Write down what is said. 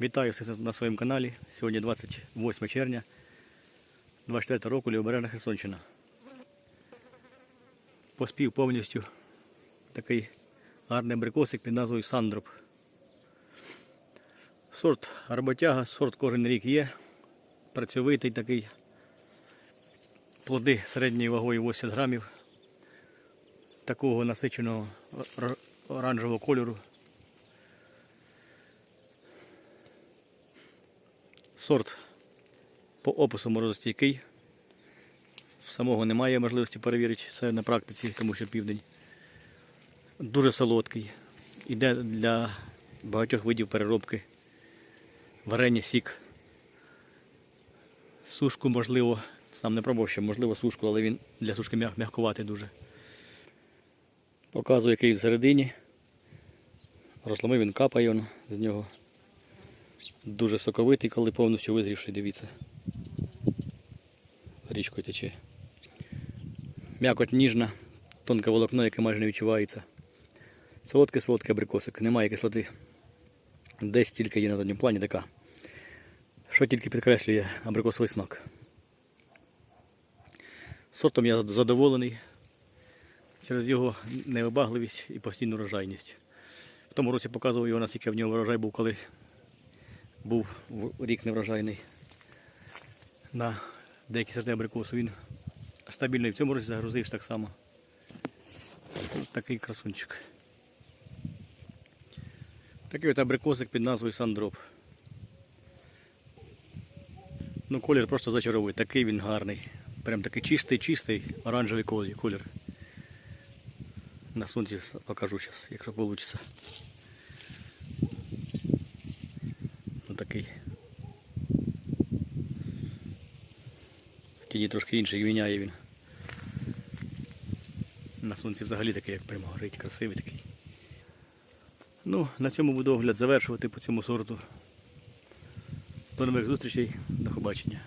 Вітаю всіх на своєму каналі. Сьогодні 28 червня 24 року Лівобережна Херсонщина. Поспів повністю такий гарний абрикосик під назвою Сандроп. Сорт роботяга, сорт кожен рік є. Працьовитий такий. Плоди середньою вагою 80 грамів. Такого насиченого оранжевого кольору. Сорт по опису морозостійкий. Самого немає можливості перевірити це на практиці, тому що південь. Дуже солодкий. Іде для багатьох видів переробки. Варення, сік. Сушку можливо. Сам не пробував ще, можливо, сушку, але він для сушки м'як- м'якуватий дуже. Показую, який всередині. Рослами він капає з нього. Дуже соковитий, коли повністю визрівший, дивіться. Річкою тече. М'якоть ніжна, тонке волокно, яке майже не відчувається. Солодкий солодкий абрикосик, немає кислоти. Десь тільки є на задньому плані така. Що тільки підкреслює абрикосовий смак. Сортом я задоволений через його невибагливість і постійну врожайність. В тому році показував його, наскільки в нього врожай був, коли був рік неврожайний на деякі сорти абрикосу. Він стабільно і в цьому році загрузився так само. Такий красунчик. Такий от абрикосик під назвою Сандроп. Ну, колір просто зачаровує. Такий він гарний. Прям такий чистий, чистий оранжевий колір. На сонці покажу зараз, якщо вийде. Ну такий. В тіні трошки інший міняє він. На сонці взагалі такий, як прямо горить, красивий такий. Ну, на цьому буду огляд завершувати по цьому сорту. До нових зустрічей, до побачення.